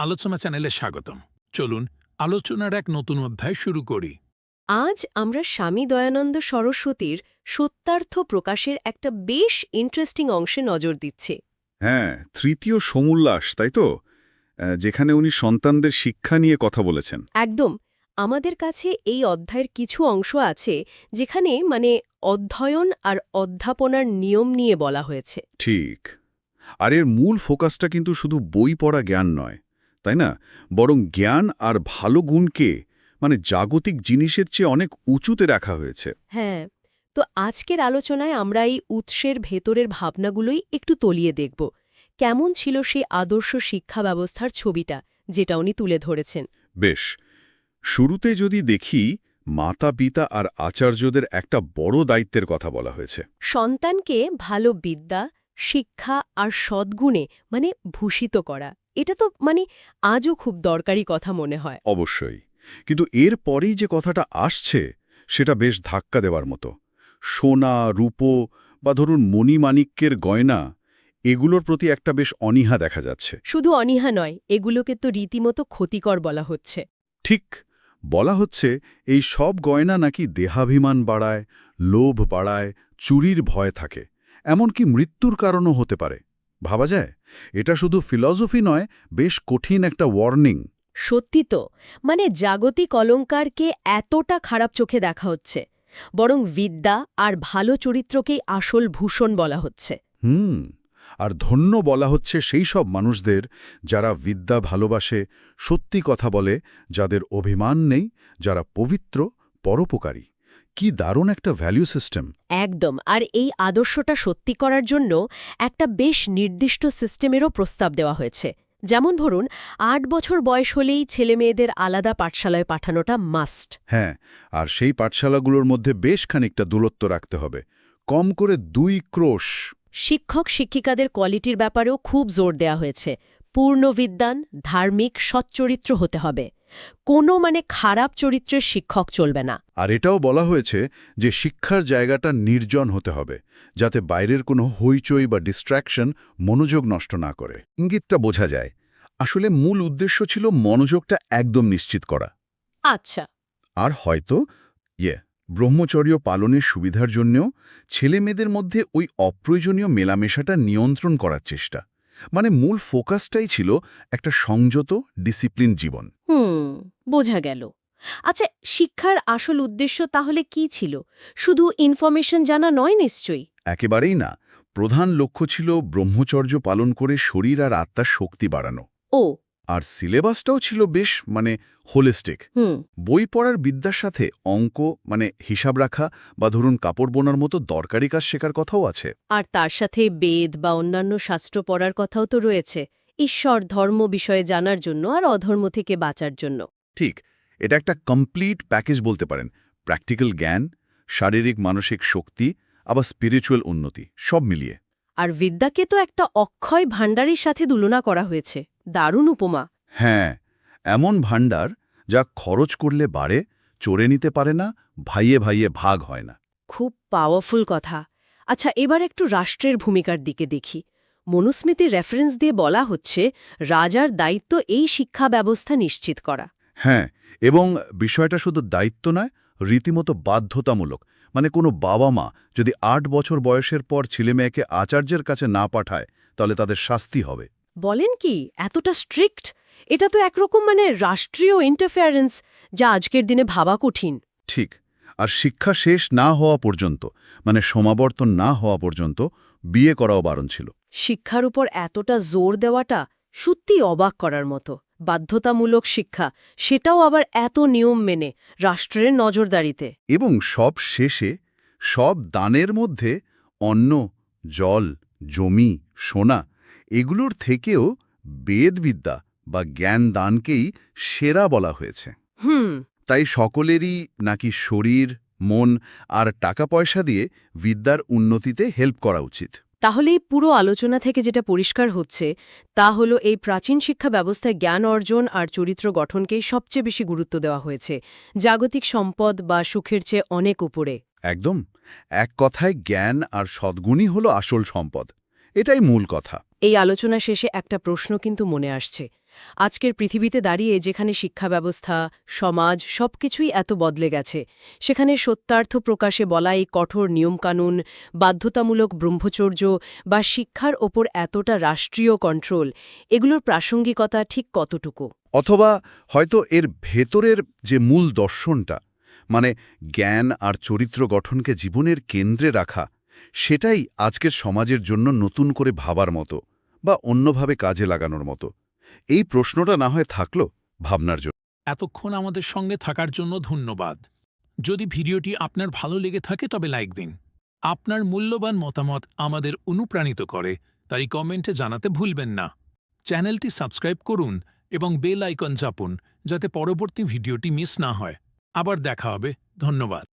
আলোচনা চ্যানেলে স্বাগতম। চলুন আলোচনার এক নতুন অধ্যায় শুরু করি। আজ আমরা স্বামী দয়ানন্দ সরস্বতীর সত্যার্থ প্রকাশের একটা বেশ ইন্টারেস্টিং অংশে নজর দিচ্ছি। হ্যাঁ তৃতীয় সমুল্লাস তাই তো? যেখানে উনি সন্তানদের শিক্ষা নিয়ে কথা বলেছেন। একদম। আমাদের কাছে এই অধ্যায়ের কিছু অংশ আছে যেখানে মানে অধ্যয়ন আর অধ্যাপনার নিয়ম নিয়ে বলা হয়েছে। ঠিক। আর এর মূল ফোকাসটা কিন্তু শুধু বই পড়া জ্ঞান নয়। তাই না? বরং জ্ঞান আর ভালো গুণকে মানে জাগতিক জিনিসের চেয়ে অনেক উঁচুতে রাখা হয়েছে। হ্যাঁ তো আজকের আলোচনায় আমরা এই উৎসের ভেতরের ভাবনাগুলোই একটু তলিয়ে দেখব। কেমন ছিল সেই আদর্শ শিক্ষা ব্যবস্থার ছবিটা যেটা উনি তুলে ধরেছেন? বেশ শুরুতে যদি দেখি মাতা পিতা আর আচার্যদের একটা বড় দায়িত্বের কথা বলা হয়েছে। সন্তানকে ভালো বিদ্যা শিক্ষা আর সদ্গুণে মানে ভূষিত করা। এটা তো মানে আজও খুব দরকারি কথা মনে হয়। অবশ্যই। কিন্তু এর পরেই যে কথাটা আসছে সেটা বেশ ধাক্কা দেওয়ার মতো। সোনা রূপো বা ধরুন মণিমাণিক্যের গয়না এগুলোর প্রতি একটা বেশ অনীহা দেখা যাচ্ছে। শুধু অনীহা নয় এগুলোকে তো রীতিমতো ক্ষতিকর বলা হচ্ছে। ঠিক বলা হচ্ছে এই সব গয়না নাকি দেহাভিমান বাড়ায় লোভ বাড়ায় চুরির ভয় থাকে। এমনকি মৃত্যুর কারণও হতে পারে। ভাবা যায়? এটা শুধু ফিলসফি নয় বেশ কঠিন একটা ওয়ার্নিং সত্যি তো মানে জাগতিক অলঙ্কারকে এতটা খারাপ চোখে দেখা হচ্ছে বরং বিদ্যা আর ভালো চরিত্রকেই আসল ভূষণ বলা হচ্ছে। হুম আর ধন্য বলা হচ্ছে সেই সব মানুষদের যারা বিদ্যা ভালোবাসে সত্যি কথা বলে যাদের অভিমান নেই যারা পবিত্র পরোপকারী। কি দারুণ একটা ভ্যালু সিস্টেম একদম। আর এই আদর্শটা সত্যি করার জন্য একটা বেশ নির্দিষ্ট সিস্টেমেরও প্রস্তাব দেওয়া হয়েছে। যেমন ধরুন আট বছর বয়স হলেই ছেলেমেয়েদের আলাদা পাঠশালায় পাঠানোটা মাস্ট হ্যাঁ আর সেই পাঠশালাগুলোর মধ্যে বেশ খানিকটা দূরত্ব রাখতে হবে। কম করে দুই ক্রোশ। শিক্ষক শিক্ষিকাদের কোয়ালিটির ব্যাপারেও খুব জোর দেয়া হয়েছে। পূর্ণ বিদ্যান ধার্মিক সচ্চরিত্র হতে হবে। কোনো মানে খারাপ চরিত্রের শিক্ষক চলবে না। আর এটাও বলা হয়েছে যে শিক্ষার জায়গাটা নির্জন হতে হবে যাতে বাইরের কোনো হইচই বা ডিস্ট্র্যাকশন মনোযোগ নষ্ট না করে। ইঙ্গিতটা বোঝা যায় আসলে মূল উদ্দেশ্য ছিল মনোযোগটা একদম নিশ্চিত করা। আচ্ছা। আর হয়তো ইয়ে ব্রহ্মচর্য পালনের সুবিধার জন্যও ছেলেমেয়েদের মধ্যে ওই অপ্রয়োজনীয় মেলামেশাটা নিয়ন্ত্রণ করার চেষ্টা। মানে মূল ফোকাসটাই ছিল একটা সংযত ডিসিপ্লিন জীবন। হুম বোঝা গেল। আচ্ছা শিক্ষার আসল উদ্দেশ্য তাহলে কি ছিল? শুধু ইনফরমেশন জানা নয় নিশ্চয়ই? একেবারেই না। প্রধান লক্ষ্য ছিল ব্রহ্মচর্য পালন করে শরীর আর আত্মার শক্তি বাড়ানো। ও আর সিলেবাসটাও ছিল বেশ মানে হোলিস্টিক বই পড়ার বিদ্যার সাথে অঙ্ক মানে হিসাব রাখা বা ধরুন কাপড় বোনার মতো দরকারি কাজ শেখার কথাও আছে। আর তার সাথে বেদ বা অন্যান্য শাস্ত্র পড়ার কথাও তো রয়েছে। ঈশ্বর ধর্ম বিষয়ে জানার জন্য আর অধর্ম থেকে বাঁচার জন্য। ঠিক এটা একটা কমপ্লিট প্যাকেজ বলতে পারেন। প্র্যাকটিক্যাল জ্ঞান শারীরিক মানসিক শক্তি আবার স্পিরিচুয়াল উন্নতি সব মিলিয়ে। আর বিদ্যাকে তো একটা অক্ষয় ভাণ্ডারের সাথে তুলনা করা হয়েছে। দারুণ উপমা। হ্যাঁ এমন ভাণ্ডার যা খরচ করলে বাড়ে চড়ে নিতে পারে না ভাইয়ে ভাইয়ে ভাগ হয় না। খুব পাওয়ারফুল কথা। আচ্ছা এবার একটু রাষ্ট্রের ভূমিকার দিকে দেখি। মনুস্মৃতির রেফারেন্স দিয়ে বলা হচ্ছে রাজার দায়িত্ব এই শিক্ষা ব্যবস্থা নিশ্চিত করা। হ্যাঁ এবং বিষয়টা শুধু দায়িত্ব নয় রীতিমতো বাধ্যতামূলক। মানে কোনো বাবা মা যদি আট বছর বয়সের পর ছেলেমেয়েকে আচার্যের কাছে না পাঠায় তাহলে তাদের শাস্তি হবে। বলেন কি এতটা স্ট্রিক্ট এটা তো একরকম মানে রাষ্ট্রীয় ইন্টারফেয়ারেন্স যা আজকের দিনে ভাবা কঠিন। ঠিক আর শিক্ষা শেষ না হওয়া পর্যন্ত মানে সমাবর্তন না হওয়া পর্যন্ত বিয়ে করাও বারণ ছিল। শিক্ষার উপর এতটা জোর দেওয়াটা সত্যি অবাক করার মতো। বাধ্যতামূলক শিক্ষা সেটাও আবার এত নিয়ম মেনে রাষ্ট্রের নজরদারিতে। এবং সব শেষে সব দানের মধ্যে অন্ন জল জমি সোনা এগুলোর থেকেও বেদবিদ্যা বা জ্ঞান দানকেই সেরা বলা হয়েছে। হুম। তাই সকলেরই নাকি শরীর মন আর টাকা পয়সা দিয়ে বিদ্যার উন্নতিতে হেল্প করা উচিত। তাহলে এই পুরো আলোচনা থেকে যেটা পরিষ্কার হচ্ছে তা হলো এই প্রাচীন শিক্ষা ব্যবস্থায় জ্ঞান অর্জন আর চরিত্র গঠনকেই সবচেয়ে বেশি গুরুত্ব দেওয়া হয়েছে। জাগতিক সম্পদ বা সুখের চেয়ে অনেক উপরে। একদম। এক কথায় জ্ঞান আর সদ্গুণই হলো আসল সম্পদ। এটাই মূল কথা। এই আলোচনা শেষে একটা প্রশ্ন কিন্তু মনে আসছে। আজকের পৃথিবীতে দাঁড়িয়ে যেখানে শিক্ষা ব্যবস্থা, সমাজ সবকিছুই এত বদলে গেছে, সেখানে সত্যার্থ প্রকাশে বলা এই কঠোর নিয়মকানুন, বাধ্যতামূলক ব্রহ্মচর্য বা শিক্ষার ওপর এতটা রাষ্ট্রীয় কন্ট্রোল এগুলোর প্রাসঙ্গিকতা ঠিক কতটুকু? অথবা হয়তো এর ভেতরের যে মূল দর্শনটা মানে জ্ঞান আর চরিত্র গঠনকে জীবনের কেন্দ্রে রাখা সেটাই আজকের সমাজের জন্য নতুন করে ভাবার মতো বা অন্যভাবে কাজে লাগানোর মতো। এই প্রশ্নটা না হয় থাকল ভাবনার জন্য। এতক্ষণ আমাদের সঙ্গে থাকার জন্য ধন্যবাদ। যদি ভিডিওটি আপনার ভালো লেগে থাকে তবে লাইক দিন। আপনার মূল্যবান মতামত আমাদের অনুপ্রাণিত করে, তাই কমেন্টে জানাতে ভুলবেন না। চ্যানেলটি সাবস্ক্রাইব করুন এবং বেল আইকন চাপুন, যাতে পরবর্তী ভিডিওটি মিস না হয়। আবার দেখা হবে। ধন্যবাদ।